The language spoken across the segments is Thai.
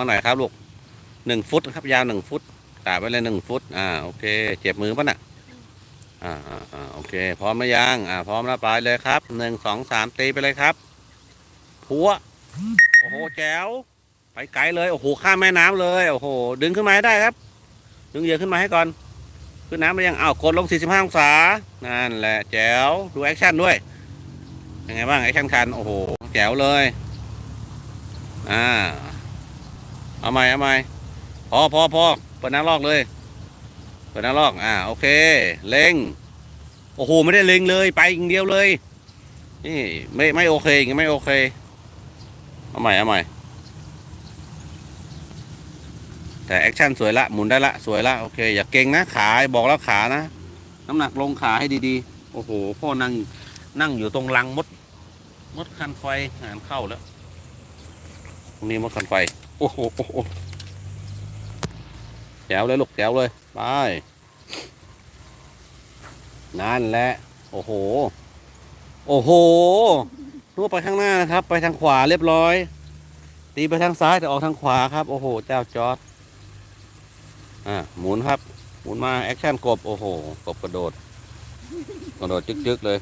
มาหน่อยครับลูกหนึ่งฟุตครับยาวหนึ่งฟุตกาไปเลยหนึ่งฟุต อ่าโอเค เจ็บมือปะนะอ่าอ่าอ่าโอเค พร้อมหรือยังอ่า พร้อมแล้วไปเลยครับหนึ่งสองสามตีไปเลยครับพัวโอ้โหแจ๋วไปไกลเลยโอ้โหข้ามแม่น้ำเลยโอ้โหดึงขึ้นมาให้ได้ครับ ดึงเหยื่อขึ้นมาให้ก่อน ขึ้นน้ำไปยังอ้าวกดลง45องศานั่นแหละแจ๋วดูแอคชั่นด้วยยังไงบ้างแอคชั่นคันโอ้โหแจ๋วเลย อ่า เอาใหม่เอาใหม่พอพอพอเปิดน้ำลอกเลย เปิดน้ำลอก อ่า โอเค เล็ง โอ้โห ไม่ได้เล็งเลย ไปอย่างเดียวเลย นี่ ไม่ ไม่โอเคย่างไม่โอเค เอาใหม่เอาใหม่ แต่แอคชั่นสวยละ หมุนได้ละ สวยละ โอเค อย่าเก่งนะ ขา บอกแล้วขานะ น้ำหนักลงขาให้ดีๆ โอ้โห พ่อนั่ง นั่งอยู่ตรงรังมด มดคันไฟงานเข้าแล้ว ตรงนี้มดคันไฟ โอ้โหแจวเลยลูกแจวเลย ไป นั่นแหละ โอ้โห โอ้โหนู่ไปข้างหน้านะครับ ไปทางขวาเรียบร้อย ตีไปทางซ้ายแต่ออกทางขวาครับ โอ้โห เจ้าจอดอ่า หมุนครับ หมุนมา แอคชั่นกบ โอ้โห กบกระโดด กระโดดจึ๊กๆเลย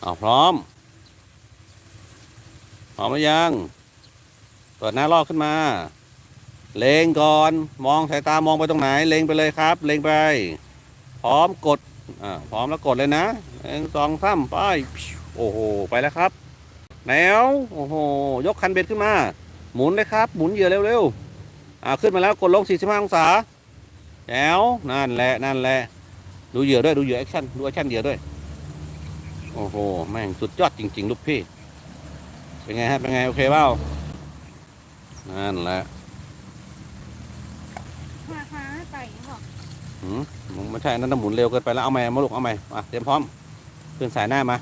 เอาพร้อม พร้อมหรือยัง เปิดหน้าลอกขึ้นมา เลงก่อน มองสายตามองไปตรงไหน เลงไปเลยครับ เลงไป พร้อมกดอ่าพร้อมแล้วกดเลยนะหนึ่งสองสามไปโอ้โห ไปแล้วครับแนวโอ้โห ยกคันเบ็ดขึ้นมา หมุนเลยครับ หมุนเหยื่อเร็วๆอ่าขึ้นมาแล้วกดลง 45 องศาแจ๋วนั่นแหละ นั่นแหละ ดูเหยื่อด้วย ดูเหยื่อแอคชั่น ดูแอคชั่นเหยื่อด้วย โอ้โห แม่งสุดยอดจริง ๆ ลูกพี่ เป็นไงฮะ เป็นไง โอเคเปล่า นั่นแหละหาหาไต่บอกหืมมึงไม่ใช่อันนั่นนะหมุนเร็วเกินไปแล้วเอาใหม่มาลูกเอาใหม่มาเตรียมพร้อมขึ้นสายหน้ามา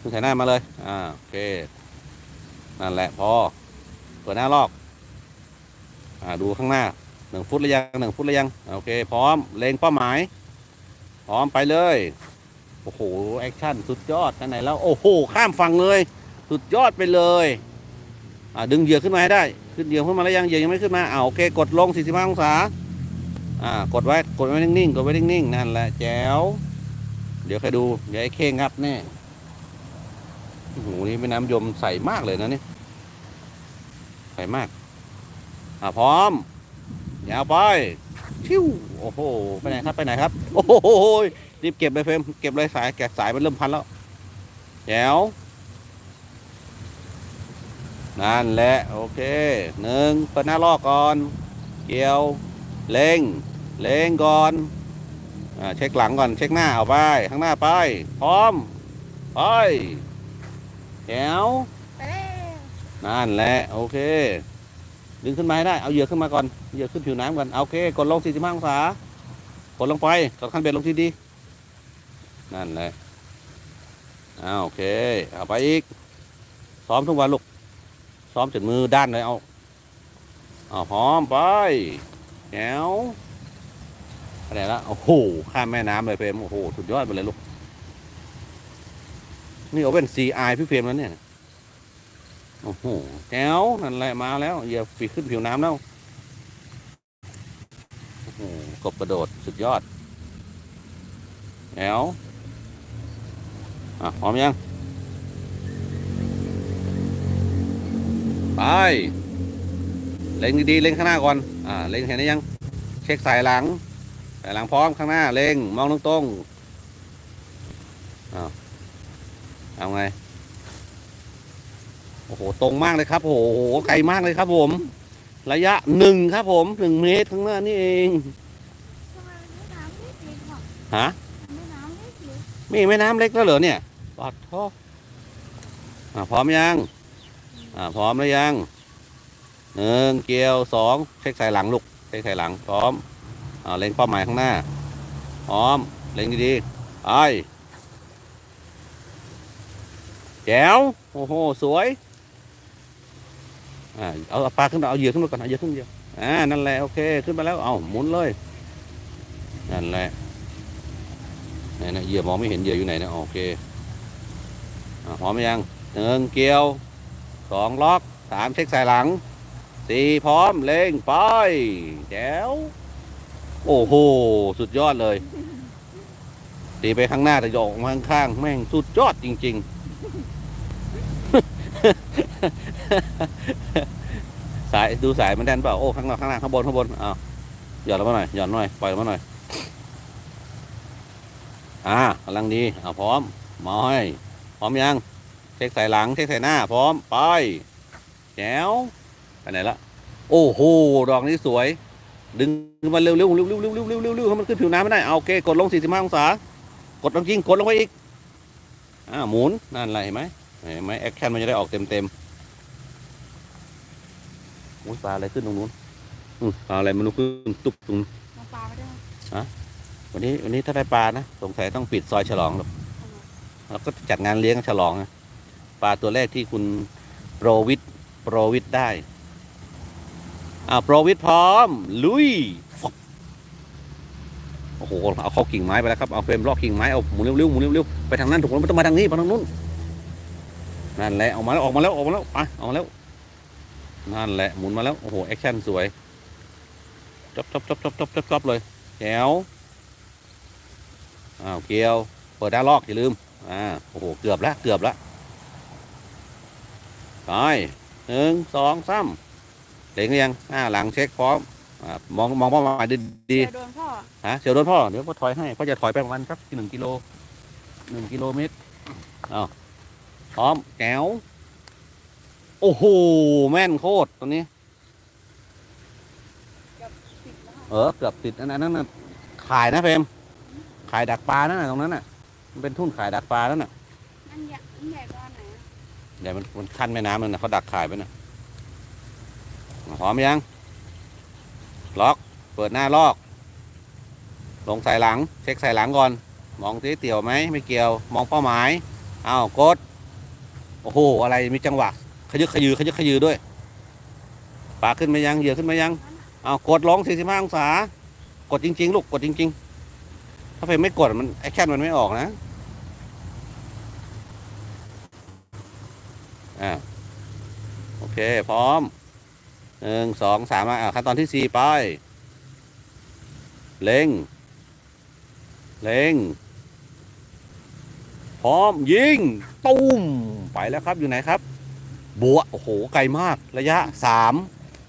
ขึ้นสายหน้ามาเลยอ่าโอเคนั่นแหละพอเปิดหน้าลอกอ่าดูข้างหน้าหนึ่งฟุตหรือยังหนึ่งฟุตหรือยังโอเค พร้อมเล็งเป้าหมาย พร้อมไปเลยโอ้โหแอคชั่นสุดยอดนั่นไหนแล้วโอ้โหข้ามฝั่งเลย สุดยอดไปเลยอ่า ดึงเหยื่อขึ้นมาให้ได้ ขึ้นเหยื่อขึ้นมาแล้วยังเหยื่อยังไม่ขึ้นมาเอาโอเคกดลง 45 องศาอ่ากดไว้กดไว้นิ่งๆกดไว้นิ่งๆนั่นแหละแจ๋วเดี๋ยวใครดูเดี๋ยวไอ้เค้งงับแน่โอ้โหนี่เป็นน้ำยมใสมากเลยนะนี่ใสมากอ่าพร้อมยาวไปชิวโอ้โหไปไหนครับไปไหนครับ โอ้โหรีบเก็บเลยเฟรมเก็บเลยสายแกะสายมันเริ่มพันแล้วแจ๋ว นั่นแหละโอเคหนึ่งเปิดหน้าลอกก่อน เกี่ยวเล็งเล็งก่อนอเช็คหลังก่อนเช็คหน้าเอาไปข้างหน้าไป พร้อมไปแจ๋วไปแล้วนั่นแหละโอเค ดึงขึ้นมาให้ได้เอาเหยื่อขึ้นมาก่อนเหยื่อขึ้นผิวน้ำก่อนโอเคกดลง45องศากดลงไปกดคันเบ็ดลงที่ดีนั่นแหละเอาโอเคเอาไปอีกซ้อมทุกวันลูก ซ้อมจนมือด้านเลยเอาเอาพร้อมไปแถวอะไรละโอ้โหข้ามแม่น้ำเลยเฟรมโอ้โหสุดยอดไปเลยลูกนี่เอาเป็นซีไอพี่เฟรมแล้วเนี่ยโอ้โหแจ๋วนั่นแหละมาแล้วอย่าปีขึ้นผิวน้ำแล้วโอ้โหกบกระโดดสุดยอดแจ๋วอะพร้อมยัง ไปเล็งดีๆเล็งข้างหน้าก่อนอ่าเล็งเห็นได้ยัง เช็คสายหลังสายหลังพร้อมข้างหน้าเล็งมองตรงๆอ้าวเอาไงโอ้โหตรงมากเลยครับโอ้โหไกลมากเลยครับผม ระยะหนึ่งครับผมหนึ่งเมตรข้างหน้านี่เองทำไมไม่น้ำไม่ติดบอกฮะไม่น้ำไม่ติดมีแม่น้ำเล็กแล้วเหรอเนี่ยปอดท่ออ่าพร้อมยัง อ่าพร้อมแล้วยังหนึ่งเกียวสองเช็คสายหลังลูกเช็คสายหลังพร้อมอ่าเล็งเป้าหมายข้างหน้า พร้อมเล็งดีๆไปแจ๋วโอ้โหสวยอ่าเอาปลาขึ้นมาเอาเหยื่อขึ้นมาก่อนเอาเหยื่อขึ้นเหยื่ออ่านั่นแหละโอเคขึ้นมาแล้วเอาหมุนเลยนั่นแหละไหนนะเหยื่อมองไม่เห็นเหยื่ออยู่ไหนนะโอเคอพร้อมหรือยังหนึ่งเกียว สองล็อกสามเช็คสายหลังสี่พร้อมเล็งไปแจ๋วโอ้โห สุดยอดเลยตีไปข้างหน้าแต่โยกมาข้างๆแม่งสุดยอดจริง ๆ สายดูสายมันแดนเปล่าโอ้ข้างหน้าข้างหน้าข้างบนข้างบนอ้าวหย่อนลงมาหน่อยหย่อนหน่อยปล่อยลงมาหน่อยอ่ากำลังดีอ่าพร้อมมาให้พร้อมยัง เช็คใส่หลังเช็คใส่หน้า พร้อมไปแจ๋วไปไหนละโอ้โหดอกนี้สวย ดึงมันเร็วๆเร็วๆเร็วๆเร็วๆเร็วๆเร็วๆเร็วๆให้มันขึ้นผิวน้ำไม่ได้เอาโอเคกดลง 45 องศากดลงจริงกดลงไปอีกอ่าหมุนนั่นแหละเห็นไหมเห็นไหมแอคชั่นมันจะได้ออกเต็มเต็มๆอุ้ยปลาอะไรขึ้นตรงนู้นอืมปลาอะไรมันลุกขึ้นตุ๊บตรงมาปลาไม่ได้วันนี้วันนี้ถ้าได้ปลานะสงสัยต้องปิดซอยฉลองหรอกแล้วก็จัดงานเลี้ยงฉลองนะ ปลาตัวแรกที่คุณโปรวิทย์โปรวิทย์ได้อ่าโปรวิทย์พร้อม ลุยโอ้โหเอาเข้ากิ่งไม้ไปแล้วครับเอาเฟรมลอกกิ่งไม้เอาหมุนเร็วๆหมุนเร็วๆไปทางนั้นถูกแล้วไม่ต้องมาทางนี้ไปทางนู้นนั่นแหละออกมาแล้วออกมาแล้วออกมาแล้วไปออกมาแล้วนั่นแหละหมุนมาแล้วโอ้โหแอคชั่นสวยจบจบจบจบจบจบจบเลยแจ๋วอ้าวเกียวเปิดด้านลอกอย่าลืมอ่าโอ้โหเกือบแล้วเกือบแล้ว ไปหนึ่งสองสามเล็งหรือยังอ่าหลังเช็คพร้อมอ่ามองมองเป้าหมายดีดีเจอโดนพ่อๆฮะเสียวโดนพ่อ เดี๋ยวพ่อถอยให้พ่อจะถอยไปประมาณสักหนึ่งกิโลหนึ่งกิโลเมตรอ้าวพร้อมแก้วโอ้โห แม่นโคตรตัวนี้ติดแล้วเออ เกือบติดอันนั้นน่ะขายนะเฟรมขายดักปลานั่นน่ะตรงนั้นน่ะมันเป็นทุ่นขายดักปลานั่นน่ะ นั่นใหญ่นั่นใหญ่กว่าไหนอะ เดี๋ยวมันมันขั้นแม่น้ำนั่นนะเขาดักขายไปนะพร้อมยัง ล็อก เปิดหน้าลอก ลงใส่หลัง เช็คใส่หลังก่อน มองสิเตี่ยวไหม ไม่เกี่ยว มองเป้าหมาย อ้าวกด โอ้โห อะไร มีจังหวะ ขยึกขยือขยึกขยือด้วย ปลาขึ้นมายัง เหยื่อขึ้นมายัง อ้าวกดลง45องศา กดจริง ๆ ลูก กดจริง ๆ ถ้าเฟรมไม่กดมันไอแค่นมันไม่ออกนะ อ่าโอเค พร้อมหนึ่งสองสามอะขั้นตอนที่สี่ไป เล็ง เล็ง พร้อมยิง ตุ้ม ไปแล้วครับอยู่ไหนครับ บัว โอ้โห ไกลมาก ระยะสาม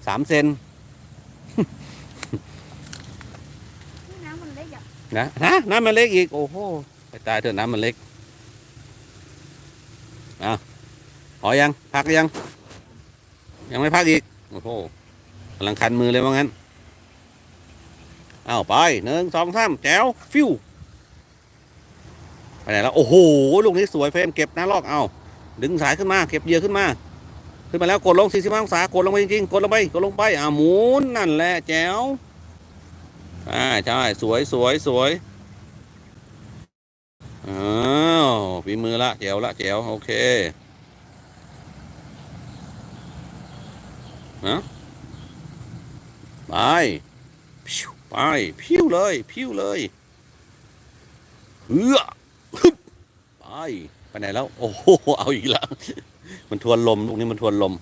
สามเซนนี่น้ำมันเล็กอะนะฮะน้ำมันเล็กอีก โอ้โหไปตายเถอะน้ำมันเล็ก อะ พอยัง พักยัง ยังไม่พักอีก โอ้โหกำลังคันมือเลยว่างั้นอ้าวไปหนึ่งสองสามแจ๋วฟิวไปไหนแล้ว โอ้โหลูกนี้สวยเฟรมเก็บน้าลอกเอาดึงสายขึ้นมา เก็บเหยื่อขึ้นมา ขึ้นมาแล้วกดลง45องศากดลงไปจริงๆกดลงไปกดลงไปอ่าหมุนนั่นแหละแจ๋วอ่าใช่สวยสวยสวยอ้าวฝีมือละแจ๋วละแจ๋วโอเค ฮะไปพิวไปพิวเลย พิวเลยเฮือฮึบไปไปไหนแล้ว โอ้โหเอาอีกแล้ว มันทวนลมลูกนี้มันทวนลม